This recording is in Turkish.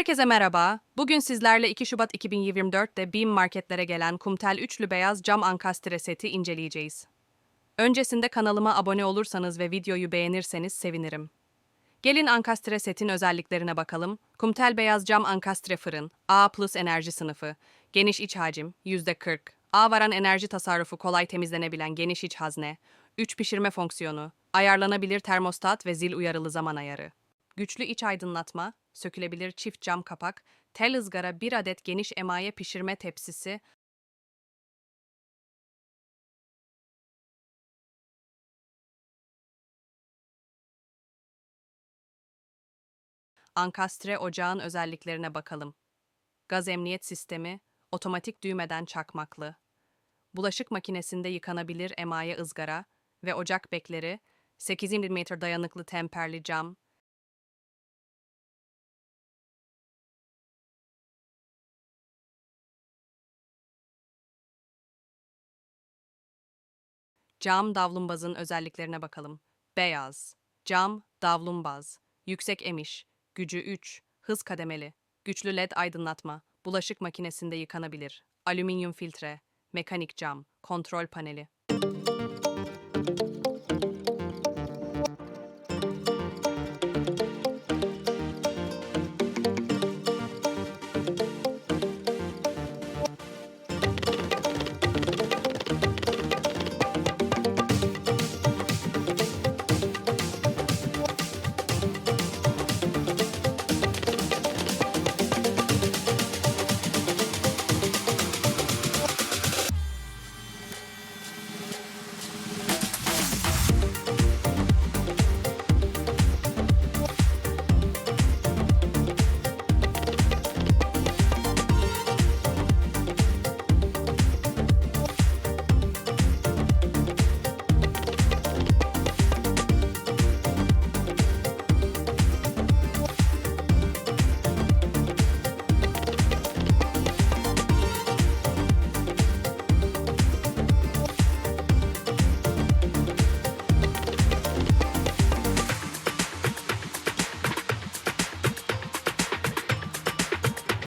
Herkese merhaba. Bugün sizlerle 2 Şubat 2024'te BİM marketlere gelen Kumtel üçlü beyaz cam ankastre seti inceleyeceğiz. Öncesinde kanalıma abone olursanız ve videoyu beğenirseniz sevinirim. Gelin ankastre setin özelliklerine bakalım. Kumtel beyaz cam ankastre fırın, A plus enerji sınıfı, geniş iç hacim, %40, A varan enerji tasarrufu kolay temizlenebilen geniş iç hazne, 3 pişirme fonksiyonu, ayarlanabilir termostat ve zil uyarılı zaman ayarı. Güçlü iç aydınlatma, sökülebilir çift cam kapak, tel ızgara 1 adet geniş emaye pişirme tepsisi, ankastre ocağın özelliklerine bakalım. Gaz emniyet sistemi, otomatik düğmeden çakmaklı. Bulaşık makinesinde yıkanabilir emaye ızgara ve ocak bekleri, 8 mm dayanıklı temperli cam, Cam davlumbazın özelliklerine bakalım. Beyaz, cam, davlumbaz, yüksek emiş, gücü 3, hız kademeli, güçlü led aydınlatma, bulaşık makinesinde yıkanabilir, alüminyum filtre, mekanik cam, kontrol paneli.